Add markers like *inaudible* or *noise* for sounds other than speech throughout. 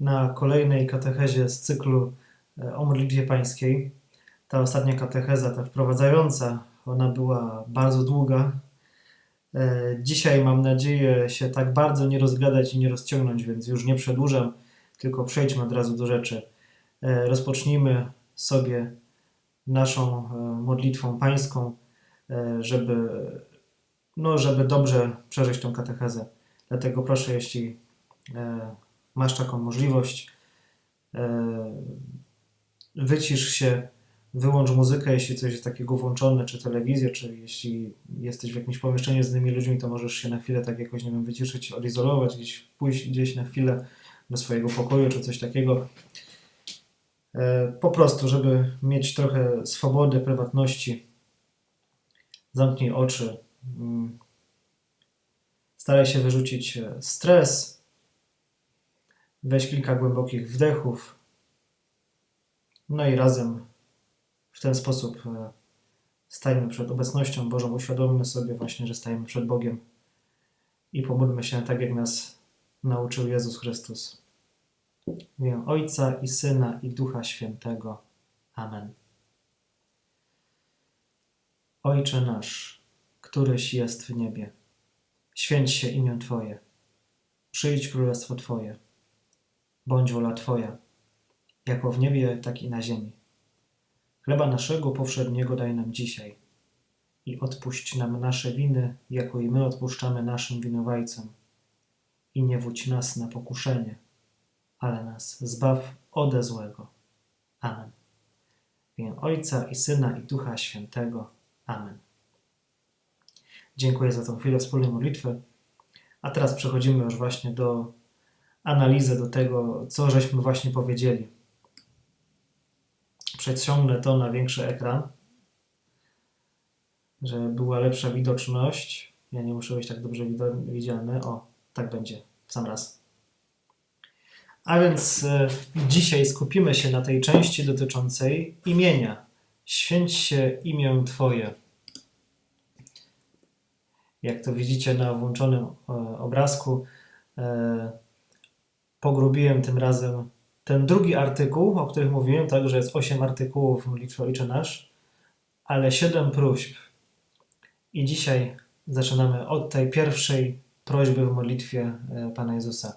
na kolejnej katechezie z cyklu e, o modlitwie pańskiej. Ta ostatnia katecheza, ta wprowadzająca, ona była bardzo długa. E, Dzisiaj mam nadzieję się tak bardzo nie rozgadać i nie rozciągnąć, więc już nie przedłużam, tylko przejdźmy od razu do rzeczy. E, Rozpocznijmy sobie naszą modlitwą pańską, żeby, no, żeby dobrze przeżyć tą katechezę. Dlatego proszę, jeśli masz taką możliwość, e, wycisz się, wyłącz muzykę, jeśli coś jest takiego włączone, czy telewizję, czy jeśli jesteś w jakimś pomieszczeniu z innymi ludźmi, to możesz się na chwilę tak jakoś, nie wiem, wyciszyć, odizolować, gdzieś pójść gdzieś na chwilę do swojego pokoju, czy coś takiego. E, Po prostu, żeby mieć trochę swobody, prywatności. Zamknij oczy. Mm. Staraj się wyrzucić e, stres. Weź kilka głębokich wdechów. No i razem w ten sposób e, stajmy przed obecnością Bożą. Uświadommy sobie właśnie, że stajemy przed Bogiem i pomódlmy się tak, jak nas nauczył Jezus Chrystus. W imię Ojca i Syna i Ducha Świętego. Amen. Ojcze nasz, któryś jest w niebie, święć się imię Twoje, przyjdź królestwo Twoje, bądź wola Twoja, jako w niebie, tak i na ziemi. Chleba naszego powszedniego daj nam dzisiaj i odpuść nam nasze winy, jako i my odpuszczamy naszym winowajcom. I nie wódź nas na pokuszenie, ale nas zbaw ode złego. Amen. W imię Ojca i Syna i Ducha Świętego. Amen. Dziękuję za tą chwilę wspólnej modlitwy. A teraz przechodzimy już właśnie do analizy, do tego, co żeśmy właśnie powiedzieli. Przeciągnę to na większy ekran, żeby była lepsza widoczność. Ja nie muszę być tak dobrze widzialny. O, tak będzie w sam raz. A więc e, dzisiaj skupimy się na tej części dotyczącej imienia. Święć się imię Twoje. Jak to widzicie na włączonym e, obrazku, e, pogrubiłem tym razem ten drugi artykuł, o którym mówiłem, tak, że jest 8 artykułów Ojcze Nasz, ale 7 próśb. I dzisiaj zaczynamy od tej pierwszej prośby w modlitwie e, Pana Jezusa.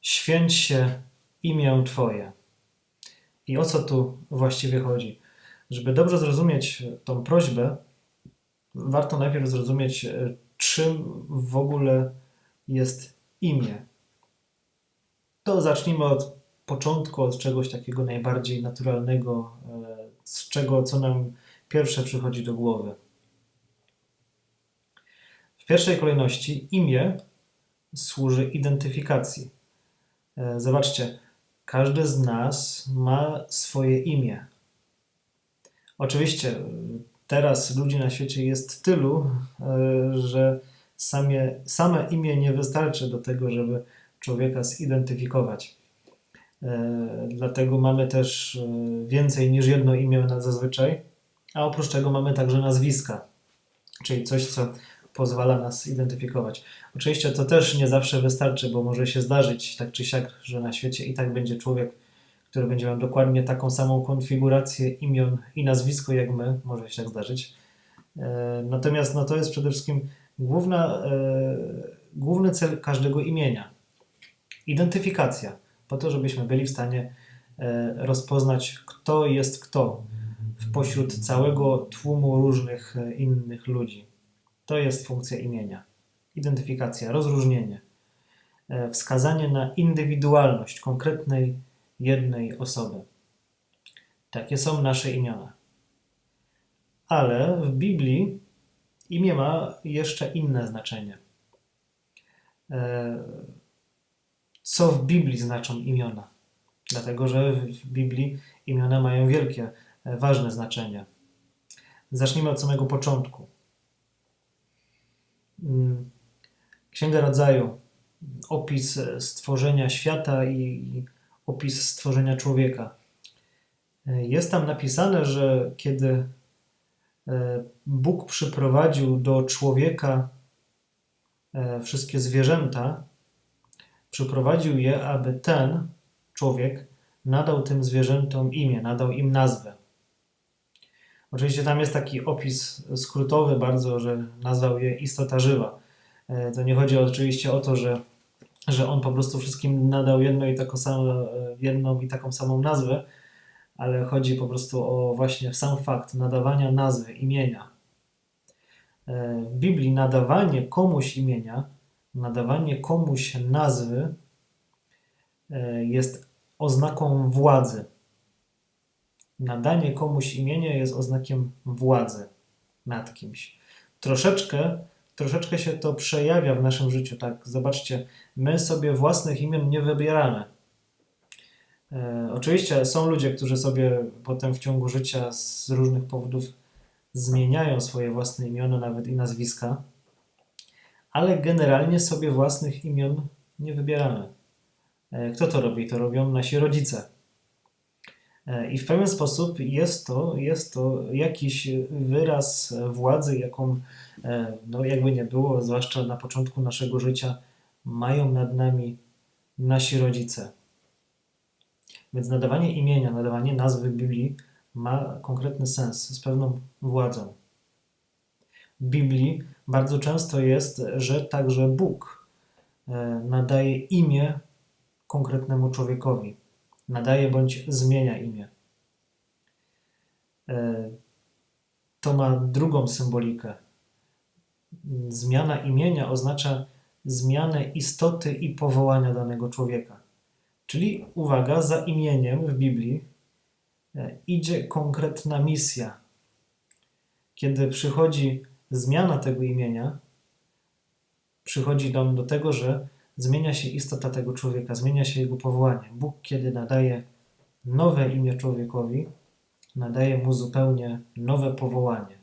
Święć się imię Twoje. I o co tu właściwie chodzi? Żeby dobrze zrozumieć tą prośbę, warto najpierw zrozumieć, e, czym w ogóle jest imię. To zacznijmy od początku, od czegoś takiego najbardziej naturalnego, e, z czego, co nam pierwsze przychodzi do głowy. W pierwszej kolejności imię służy identyfikacji. E, Zobaczcie, każdy z nas ma swoje imię. Oczywiście teraz ludzi na świecie jest tylu, e, że samie, same imię nie wystarczy do tego, żeby człowieka zidentyfikować. E, Dlatego mamy też e, więcej niż jedno imię na zazwyczaj, a oprócz tego mamy także nazwiska, czyli coś, co pozwala nas identyfikować. Oczywiście to też nie zawsze wystarczy, bo może się zdarzyć tak czy siak, że na świecie i tak będzie człowiek, który będzie miał dokładnie taką samą konfigurację imion i nazwisko jak my, może się tak zdarzyć. E, Natomiast no, to jest przede wszystkim główna, główny cel każdego imienia. Identyfikacja, po to, żebyśmy byli w stanie e, rozpoznać, kto jest kto w pośród całego tłumu różnych e, innych ludzi. To jest funkcja imienia. Identyfikacja, rozróżnienie, e, wskazanie na indywidualność konkretnej jednej osoby. Takie są nasze imiona. Ale w Biblii imię ma jeszcze inne znaczenie. Co w Biblii znaczą imiona? Dlatego, że w Biblii imiona mają wielkie, e, ważne znaczenie. Zacznijmy od samego początku. Mm, Księga Rodzaju, opis e, stworzenia świata i opis stworzenia człowieka. E, Jest tam napisane, że kiedy Bóg przyprowadził do człowieka wszystkie zwierzęta, przyprowadził je, aby ten człowiek nadał tym zwierzętom imię, nadał im nazwę. Oczywiście tam jest taki opis skrótowy bardzo, że nazwał je istota żywa. E, to nie chodzi oczywiście o to, że, że on po prostu wszystkim nadał jedno i taką samą, jedną i taką samą nazwę, ale chodzi po prostu o właśnie sam fakt nadawania nazwy, imienia. E, w Biblii nadawanie komuś imienia, nadawanie komuś nazwy e, jest oznaką władzy. Nadanie komuś imienia jest oznakiem władzy nad kimś. Troszeczkę, troszeczkę się to przejawia w naszym życiu. Tak, zobaczcie, my sobie własnych imion nie wybieramy. E, oczywiście są ludzie, którzy sobie potem w ciągu życia z różnych powodów zmieniają swoje własne imiona, nawet i nazwiska, ale generalnie sobie własnych imion nie wybieramy. E, kto to robi? To robią nasi rodzice. E, I w pewien sposób jest to, jest to jakiś wyraz władzy, jaką, e, no jakby nie było, zwłaszcza na początku naszego życia, mają nad nami nasi rodzice. Więc nadawanie imienia, nadawanie nazwy Biblii ma konkretny sens, z pewną władzą. Biblii bardzo często jest, że także Bóg nadaje imię konkretnemu człowiekowi. Nadaje bądź zmienia imię. E, to ma drugą symbolikę. Zmiana imienia oznacza zmianę istoty i powołania danego człowieka. Czyli uwaga, za imieniem w Biblii e, idzie konkretna misja. Kiedy przychodzi zmiana tego imienia, przychodzi dom do tego, że zmienia się istota tego człowieka, zmienia się jego powołanie. Bóg, kiedy nadaje nowe imię człowiekowi, nadaje mu zupełnie nowe powołanie.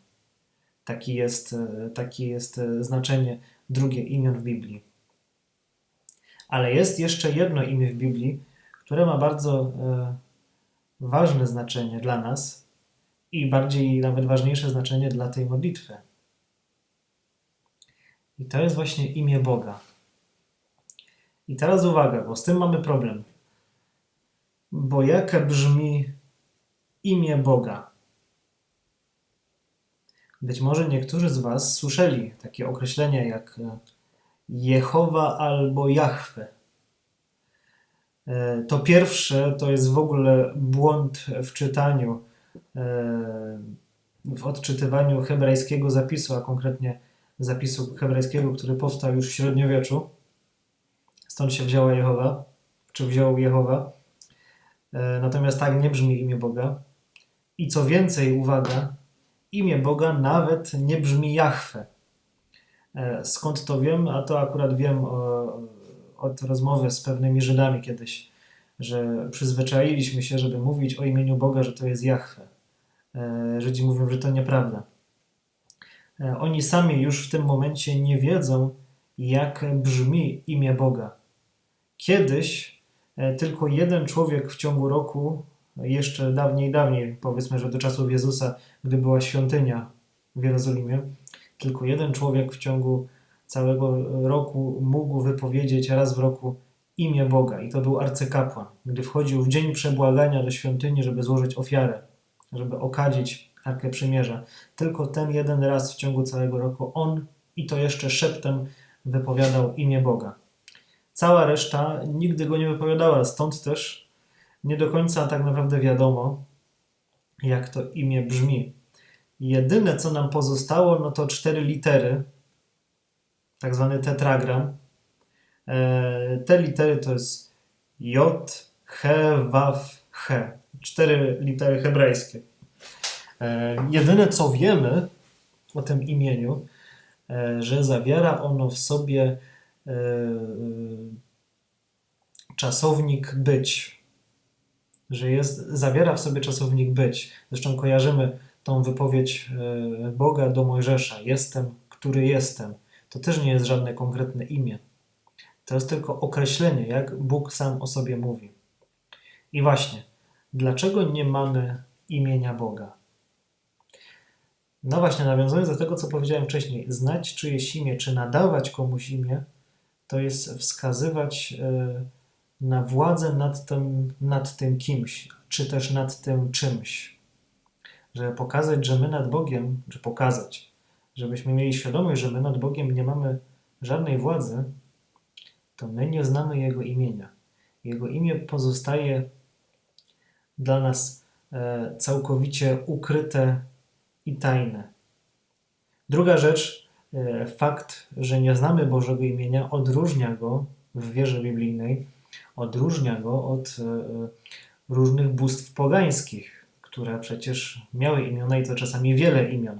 Taki jest, taki jest znaczenie drugie imion w Biblii. Ale jest jeszcze jedno imię w Biblii, które ma bardzo e, ważne znaczenie dla nas i bardziej nawet ważniejsze znaczenie dla tej modlitwy. I to jest właśnie imię Boga. I teraz uwaga, bo z tym mamy problem. Bo jakie brzmi imię Boga? Być może niektórzy z Was słyszeli takie określenia jak e, Jehowa albo Jahwe. E, to pierwsze to jest w ogóle błąd w czytaniu, e, w odczytywaniu hebrajskiego zapisu, a konkretnie zapisu hebrajskiego, który powstał już w średniowieczu. Stąd się wzięła Jehowa, czy wziął Jehowa. E, natomiast tak nie brzmi imię Boga. I co więcej, uwaga, imię Boga nawet nie brzmi Jahwe. E, skąd to wiem? A to akurat wiem od rozmowy z pewnymi Żydami kiedyś, że przyzwyczailiśmy się, żeby mówić o imieniu Boga, że to jest Jahwe. E, Żydzi mówią, że to nieprawda. Oni sami już w tym momencie nie wiedzą, jak brzmi imię Boga. Kiedyś e, tylko jeden człowiek w ciągu roku, jeszcze dawniej, dawniej, powiedzmy, że do czasów Jezusa, gdy była świątynia w Jerozolimie, tylko jeden człowiek w ciągu całego roku mógł wypowiedzieć raz w roku imię Boga i to był arcykapłan. Gdy wchodził w dzień przebłagania do świątyni, żeby złożyć ofiarę, żeby okadzić Arkę Przymierza, tylko ten jeden raz w ciągu całego roku on i to jeszcze szeptem wypowiadał imię Boga. Cała reszta nigdy go nie wypowiadała, stąd też nie do końca tak naprawdę wiadomo, jak to imię brzmi. Jedyne, co nam pozostało, no to cztery litery, tak zwany tetragram. E, te litery to jest J, H, Waf, H. Cztery litery hebrajskie. E, jedyne, co wiemy o tym imieniu, e, że zawiera ono w sobie E, czasownik być, że jest, zawiera w sobie czasownik być. Zresztą kojarzymy tą wypowiedź Boga do Mojżesza: Jestem, który jestem. To też nie jest żadne konkretne imię. To jest tylko określenie, jak Bóg sam o sobie mówi. I właśnie, dlaczego nie mamy imienia Boga? No właśnie, nawiązując do tego, co powiedziałem wcześniej, znać czyjeś imię, czy nadawać komuś imię, to jest wskazywać e, na władzę nad tym, nad tym kimś, czy też nad tym czymś. Żeby pokazać, że my nad Bogiem, czy pokazać, żebyśmy mieli świadomość, że my nad Bogiem nie mamy żadnej władzy, to my nie znamy Jego imienia. Jego imię pozostaje dla nas e, całkowicie ukryte i tajne. Druga rzecz, e, fakt, że nie znamy Bożego imienia, odróżnia go w wierze biblijnej, odróżnia go od e, różnych bóstw pogańskich, które przecież miały imiona i to czasami wiele imion.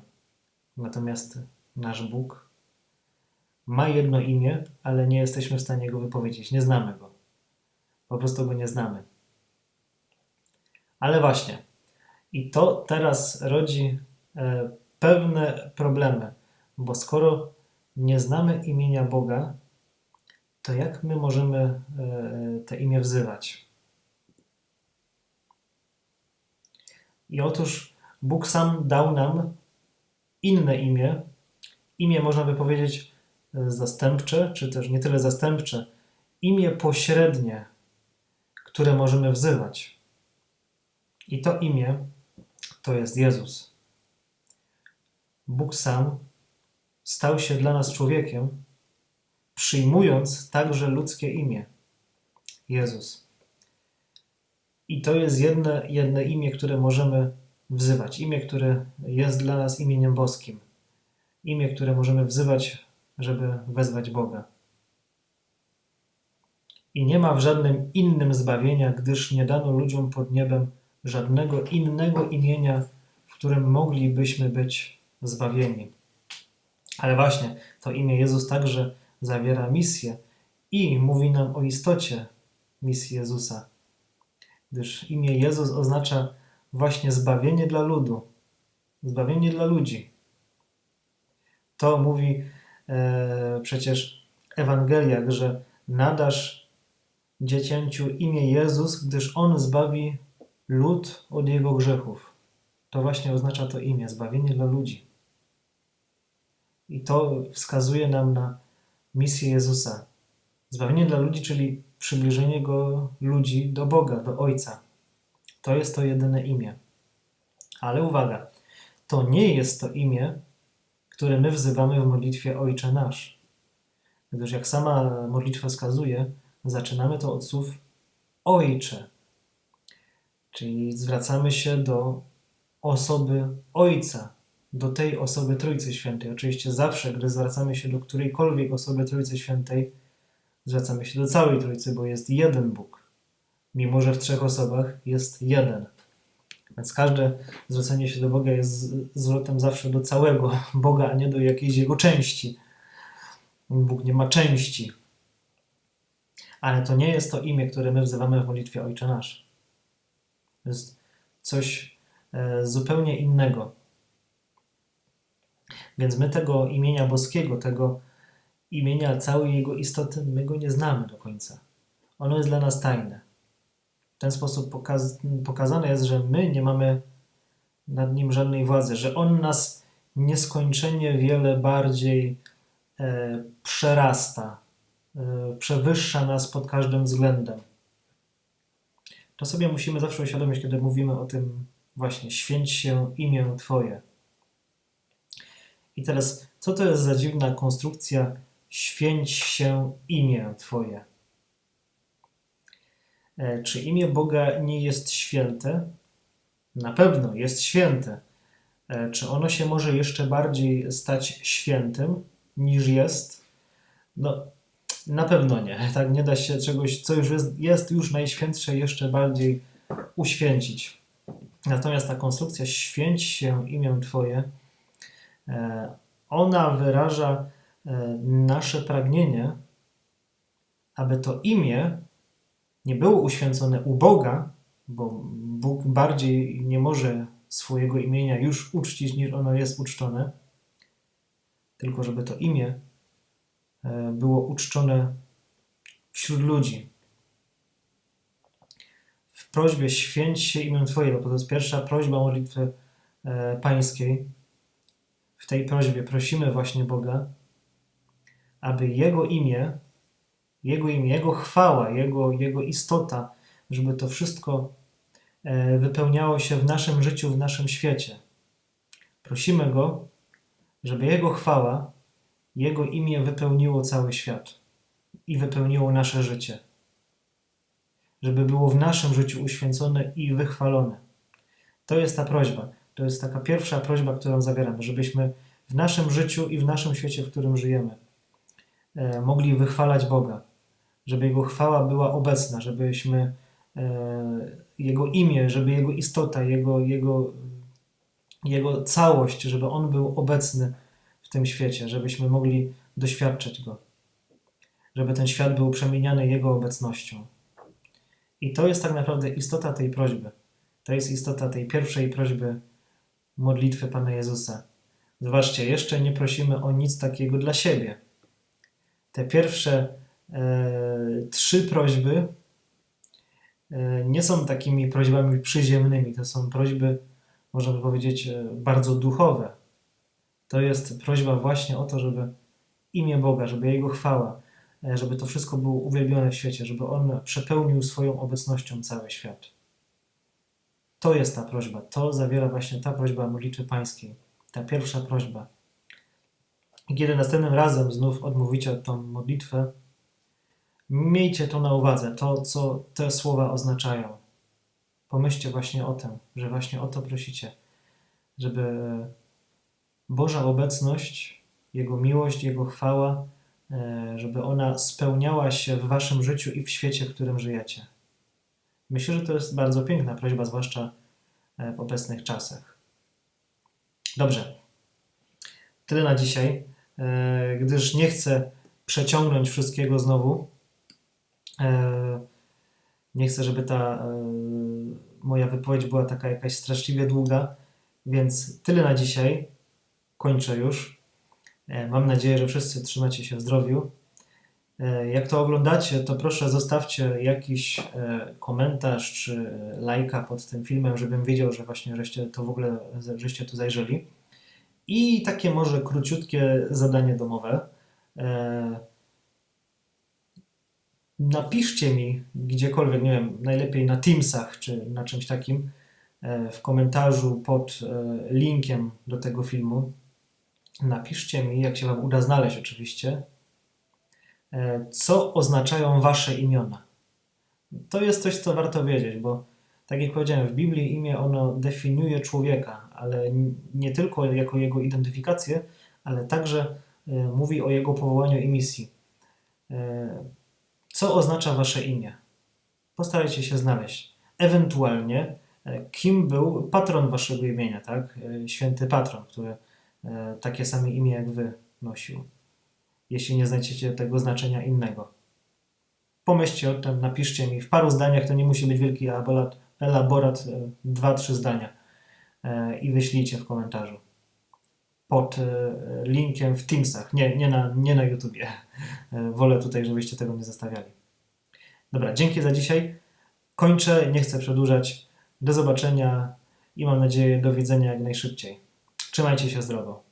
Natomiast nasz Bóg ma jedno imię, ale nie jesteśmy w stanie go wypowiedzieć, nie znamy go. Po prostu go nie znamy. Ale właśnie, i to teraz rodzi e, pewne problemy, bo skoro nie znamy imienia Boga, to jak my możemy e, te imię wzywać? I otóż Bóg sam dał nam inne imię. Imię można by powiedzieć e, zastępcze, czy też nie tyle zastępcze, imię pośrednie, które możemy wzywać. I to imię to jest Jezus. Bóg sam stał się dla nas człowiekiem, przyjmując także ludzkie imię Jezus. I to jest jedno, jedno imię, które możemy wzywać. Imię, które jest dla nas imieniem boskim. Imię, które możemy wzywać, żeby wezwać Boga. I nie ma w żadnym innym zbawienia, gdyż nie dano ludziom pod niebem żadnego innego imienia, w którym moglibyśmy być zbawieni. Ale właśnie to imię Jezus także zawiera misję i mówi nam o istocie misji Jezusa. Gdyż imię Jezus oznacza właśnie zbawienie dla ludu, zbawienie dla ludzi. To mówi e, przecież Ewangeliach, że nadasz dziecięciu imię Jezus, gdyż On zbawi lud od jego grzechów. To właśnie oznacza to imię, zbawienie dla ludzi. I to wskazuje nam na misję Jezusa. Zbawienie dla ludzi, czyli przybliżenie go ludzi do Boga, do Ojca. To jest to jedyne imię. Ale uwaga, to nie jest to imię, które my wzywamy w modlitwie Ojcze Nasz. Gdyż jak sama modlitwa wskazuje, zaczynamy to od słów Ojcze. Czyli zwracamy się do osoby Ojca, do tej osoby Trójcy Świętej. Oczywiście zawsze, gdy zwracamy się do którejkolwiek osoby Trójcy Świętej, zwracamy się do całej Trójcy, bo jest jeden Bóg. Mimo, że w trzech osobach jest jeden. Więc każde zwrócenie się do Boga jest zwrotem zawsze do całego *laughs* Boga, a nie do jakiejś jego części. Bóg nie ma części. Ale to nie jest to imię, które my wzywamy w modlitwie Ojcze Nasz. To jest coś e, zupełnie innego. Więc my tego imienia boskiego, tego imienia całej jego istoty, my go nie znamy do końca. Ono jest dla nas tajne. W ten sposób pokaz pokazane jest, że my nie mamy nad nim żadnej władzy, że on nas nieskończenie wiele bardziej e, przerasta, e, przewyższa nas pod każdym względem. To sobie musimy zawsze uświadomić, kiedy mówimy o tym właśnie, święć się imię Twoje. I teraz, co to jest za dziwna konstrukcja święć się imię Twoje? E, czy imię Boga nie jest święte? Na pewno jest święte. E, czy ono się może jeszcze bardziej stać świętym niż jest? No, na pewno nie. *laughs* Tak nie da się czegoś, co już jest, jest już najświętsze, jeszcze bardziej uświęcić. Natomiast ta konstrukcja święć się imię Twoje, ona wyraża nasze pragnienie, aby to imię nie było uświęcone u Boga, bo Bóg bardziej nie może swojego imienia już uczcić, niż ono jest uczczone, tylko żeby to imię e, było uczczone wśród ludzi. W prośbie święć się imię Twoje, bo to jest pierwsza prośba modlitwy e, pańskiej. W tej prośbie prosimy właśnie Boga, aby Jego imię Jego imię, Jego chwała, Jego, Jego istota, żeby to wszystko e, wypełniało się w naszym życiu, w naszym świecie. Prosimy Go, żeby Jego chwała, Jego imię wypełniło cały świat i wypełniło nasze życie. Żeby było w naszym życiu uświęcone i wychwalone. To jest ta prośba. To jest taka pierwsza prośba, którą zawieramy, żebyśmy w naszym życiu i w naszym świecie, w którym żyjemy, e, mogli wychwalać Boga, żeby Jego chwała była obecna, żebyśmy e, Jego imię, żeby Jego istota, Jego, Jego, Jego całość, żeby On był obecny w tym świecie, żebyśmy mogli doświadczyć Go, żeby ten świat był przemieniany Jego obecnością. I to jest tak naprawdę istota tej prośby. To jest istota tej pierwszej prośby modlitwy Pana Jezusa. Zobaczcie, jeszcze nie prosimy o nic takiego dla siebie. Te pierwsze e, trzy prośby e, nie są takimi prośbami przyziemnymi, to są prośby, można by powiedzieć, e, bardzo duchowe. To jest prośba właśnie o to, żeby imię Boga, żeby Jego chwała, e, żeby to wszystko było uwielbione w świecie, żeby On przepełnił swoją obecnością cały świat. To jest ta prośba, to zawiera właśnie ta prośba modlitwy pańskiej, ta pierwsza prośba. I kiedy następnym razem znów odmówicie tą modlitwę, miejcie to na uwadze, to co te słowa oznaczają. Pomyślcie właśnie o tym, że właśnie o to prosicie, żeby Boża obecność, Jego miłość, Jego chwała, e, żeby ona spełniała się w Waszym życiu i w świecie, w którym żyjecie. Myślę, że to jest bardzo piękna prośba, zwłaszcza e, w obecnych czasach. Dobrze. Tyle na dzisiaj, e, gdyż nie chcę przeciągnąć wszystkiego znowu. E, Nie chcę, żeby ta moja wypowiedź była taka jakaś straszliwie długa, więc tyle na dzisiaj. Kończę już. Mam nadzieję, że wszyscy trzymacie się w zdrowiu. E, Jak to oglądacie, to proszę zostawcie jakiś e, komentarz czy lajka pod tym filmem, żebym wiedział, że właśnie żeście to w ogóle żeście tu zajrzeli. I takie może króciutkie zadanie domowe. E, Napiszcie mi gdziekolwiek, nie wiem, najlepiej na Teamsach czy na czymś takim, w komentarzu pod linkiem do tego filmu. Napiszcie mi, jak się Wam uda znaleźć oczywiście, co oznaczają wasze imiona. To jest coś, co warto wiedzieć, bo tak jak powiedziałem, w Biblii imię ono definiuje człowieka, ale nie tylko jako jego identyfikację, ale także mówi o jego powołaniu i misji. Co oznacza wasze imię? Postarajcie się znaleźć. Ewentualnie, kim był patron waszego imienia, tak? Święty patron, który takie same imię jak wy nosił jeśli nie znajdziecie tego znaczenia innego. Pomyślcie o tym, napiszcie mi w paru zdaniach, to nie musi być wielki elaborat, elaborat dwa, trzy zdania i wyślijcie w komentarzu pod linkiem w Teamsach, nie, nie, na, nie na YouTubie. Wolę tutaj, żebyście tego nie zostawiali. Dobra, dzięki za dzisiaj. Kończę, nie chcę przedłużać. Do zobaczenia i mam nadzieję do widzenia jak najszybciej. Trzymajcie się zdrowo.